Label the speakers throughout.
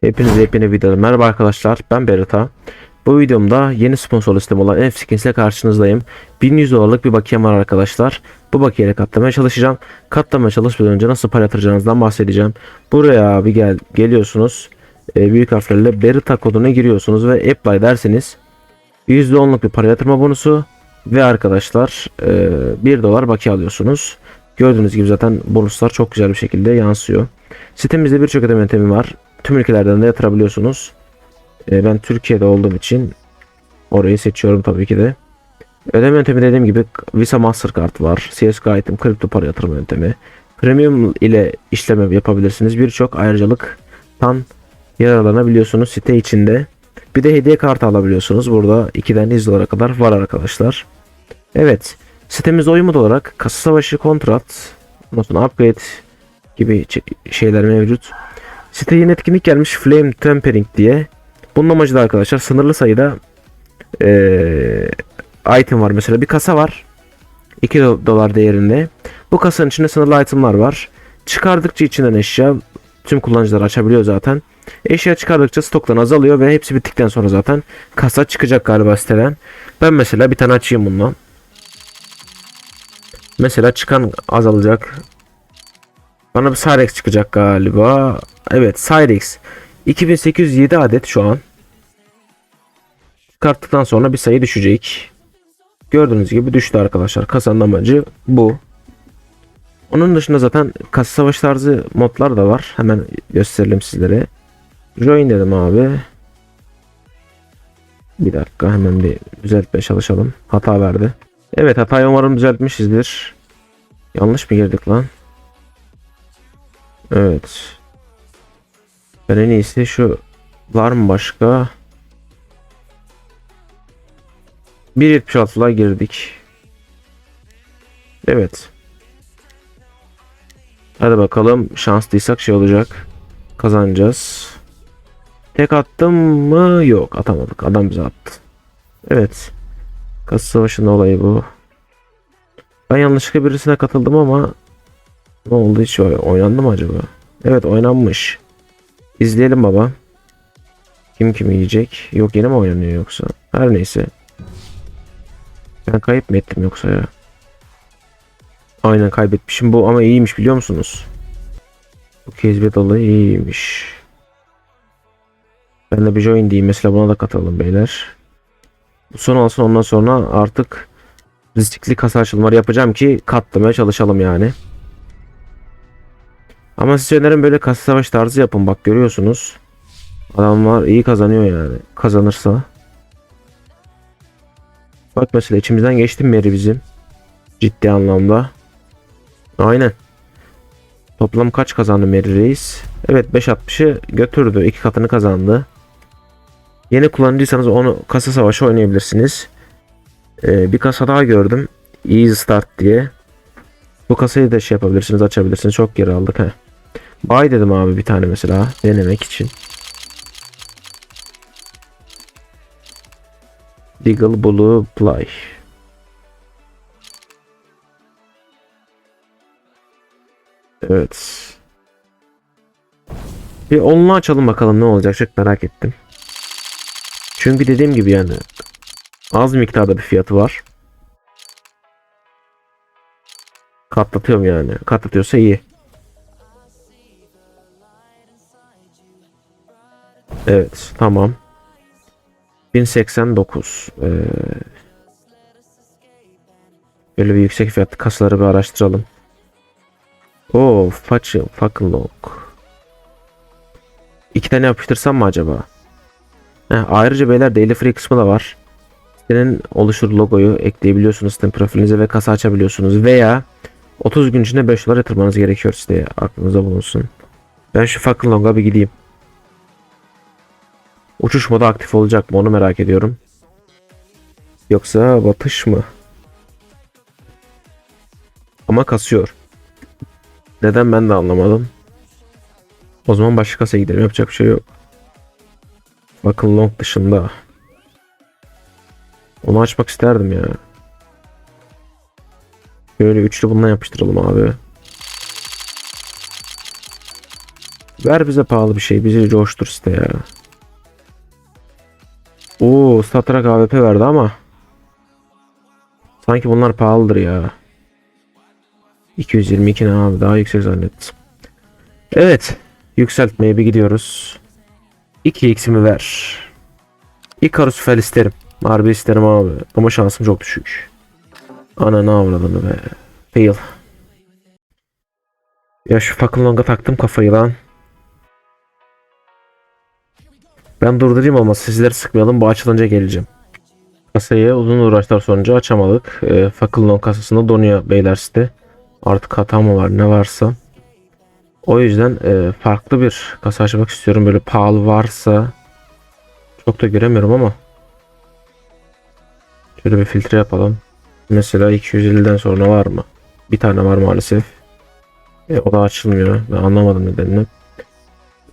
Speaker 1: Hepinize yepyeni videoda merhaba arkadaşlar ben Berita. Bu videomda yeni sponsor listem olan F-Skins ile karşınızdayım. 1100 dolarlık bir bakiyem var arkadaşlar. Bu bakiyeyle katlamaya çalışacağım. Katlamaya çalışmadan önce nasıl para yatıracağınızdan bahsedeceğim. Buraya bir gel geliyorsunuz. E, büyük harflerle Berita koduna giriyorsunuz ve apply derseniz %10'luk bir para yatırma bonusu ve arkadaşlar e, 1 dolar bakiye alıyorsunuz. Gördüğünüz gibi zaten bonuslar çok güzel bir şekilde yansıyor. Sitemizde birçok ödeme yöntemi var. Tüm ülkelerden de yatırabiliyorsunuz. E, ben Türkiye'de olduğum için orayı seçiyorum tabii ki de. Ödeme yöntemi dediğim gibi Visa Mastercard var. CSGO Item kripto para yatırma yöntemi. Premium ile işlem yapabilirsiniz. Birçok ayrıcalıktan yararlanabiliyorsunuz site içinde. Bir de hediye kartı alabiliyorsunuz. Burada 2'den 100 dolara kadar var arkadaşlar. Evet. Sitemizde uyumlu olarak kasa savaşı kontrat, ondan upgrade gibi şeyler mevcut. Siteye yeni etkinlik gelmiş Flame Tempering diye. Bunun amacı da arkadaşlar sınırlı sayıda eee, item var. Mesela bir kasa var. 2 do- dolar değerinde. Bu kasanın içinde sınırlı itemlar var. Çıkardıkça içinden eşya tüm kullanıcılar açabiliyor zaten. Eşya çıkardıkça stoktan azalıyor ve hepsi bittikten sonra zaten kasa çıkacak galiba siteden. Ben mesela bir tane açayım bundan. Mesela çıkan azalacak. Bana bir Cyrex çıkacak galiba. Evet Cyrex. 2807 adet şu an. Çıkarttıktan sonra bir sayı düşecek. Gördüğünüz gibi düştü arkadaşlar. Kasanın amacı bu. Onun dışında zaten kasa savaş tarzı modlar da var. Hemen gösterelim sizlere. Join dedim abi. Bir dakika hemen bir düzeltmeye çalışalım. Hata verdi. Evet hatayı umarım düzeltmişizdir. Yanlış mı girdik lan? Evet. Ben en iyisi şu var mı başka? 1.76'la girdik. Evet. Hadi bakalım şanslıysak şey olacak. Kazanacağız. Tek attım mı? Yok atamadık. Adam bize attı. Evet. Kasa savaşının olayı bu. Ben yanlışlıkla birisine katıldım ama ne oldu hiç oy- oynandı mı acaba? Evet oynanmış. İzleyelim baba. Kim kimi yiyecek? Yok yine mi oynanıyor yoksa? Her neyse. Ben kayıp mı ettim yoksa ya? Aynen kaybetmişim bu ama iyiymiş biliyor musunuz? Bu kezbet olayı iyiymiş. Ben de bir join diyeyim mesela buna da katalım beyler. Bu son olsun ondan sonra artık riskli kasa açılımları yapacağım ki katlamaya çalışalım yani. Ama size önerim böyle kasa savaş tarzı yapın bak görüyorsunuz. Adamlar iyi kazanıyor yani. Kazanırsa. Bak mesela içimizden geçti Mary bizim. Ciddi anlamda. Aynen. Toplam kaç kazandı Mary Reis? Evet 5.60'ı götürdü. iki katını kazandı. Yeni kullanıcıysanız onu kasa savaşı oynayabilirsiniz. Ee, bir kasa daha gördüm. Easy Start diye. Bu kasayı da şey yapabilirsiniz, açabilirsiniz. Çok geri aldık he. Buy dedim abi bir tane mesela denemek için. Deagle Blue Play. Evet. Bir onunla açalım bakalım ne olacak çok merak ettim. Çünkü dediğim gibi yani az miktarda bir fiyatı var. Katlatıyorum yani. Katlatıyorsa iyi. Evet tamam. 1089. Ee, böyle bir yüksek fiyatlı kasaları bir araştıralım. Oo, Façı, fucking lock. İki tane yapıştırsam mı acaba? Heh, ayrıca beyler daily free kısmı da var. Sitenin oluşur logoyu ekleyebiliyorsunuz sitenin profilinize ve kasa açabiliyorsunuz veya 30 gün içinde 5 dolar yatırmanız gerekiyor siteye aklınıza bulunsun. Ben şu fucking long'a bir gideyim. Uçuş modu aktif olacak mı onu merak ediyorum. Yoksa batış mı? Ama kasıyor. Neden ben de anlamadım. O zaman başka kasaya gidelim yapacak bir şey yok. Bakın long dışında. Onu açmak isterdim ya. Böyle üçlü bundan yapıştıralım abi. Ver bize pahalı bir şey. Bizi coştur işte ya. Oo, Statrak AWP verdi ama. Sanki bunlar pahalıdır ya. 222 ne abi daha yüksek zannettim. Evet. Yükseltmeye bir gidiyoruz. 2x'imi ver. Icarus fel isterim. Harbi isterim abi. Ama şansım çok düşük. Ana ne avradını be. Fail. Ya şu fucking long'a taktım kafayı lan. Ben durdurayım ama sizleri sıkmayalım. Bu açılınca geleceğim. Kasayı uzun uğraşlar sonucu açamadık. E, fucking long kasasında donuyor beyler site. Artık hata mı var ne varsa. O yüzden e, farklı bir kasa açmak istiyorum. Böyle pahalı varsa çok da göremiyorum ama şöyle bir filtre yapalım. Mesela 250'den sonra var mı? Bir tane var maalesef. E, o da açılmıyor. Ben anlamadım nedenini.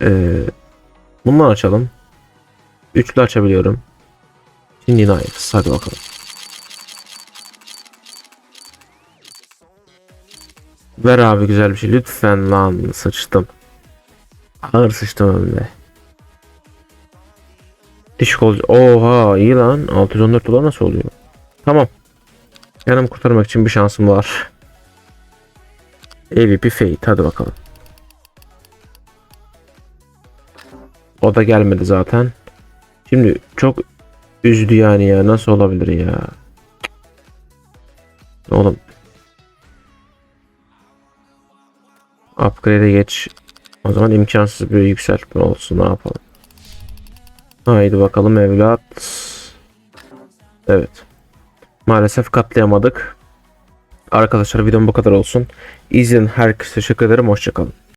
Speaker 1: E, bundan açalım. Üçlü açabiliyorum. Şimdi Knives. Hadi bakalım. Ver abi güzel bir şey. Lütfen lan sıçtım. Ağır sıçtım hem de. Diş kol. Oha iyi lan. 614 dolar nasıl oluyor? Tamam. Yanımı kurtarmak için bir şansım var. AVP Fate. Hadi bakalım. O da gelmedi zaten. Şimdi çok üzdü yani ya. Nasıl olabilir ya? Oğlum. Upgrade'e geç. O zaman imkansız bir yükseltme olsun. Ne yapalım? Haydi bakalım evlat. Evet. Maalesef katlayamadık. Arkadaşlar videom bu kadar olsun. İzleyen herkese teşekkür ederim. Hoşçakalın.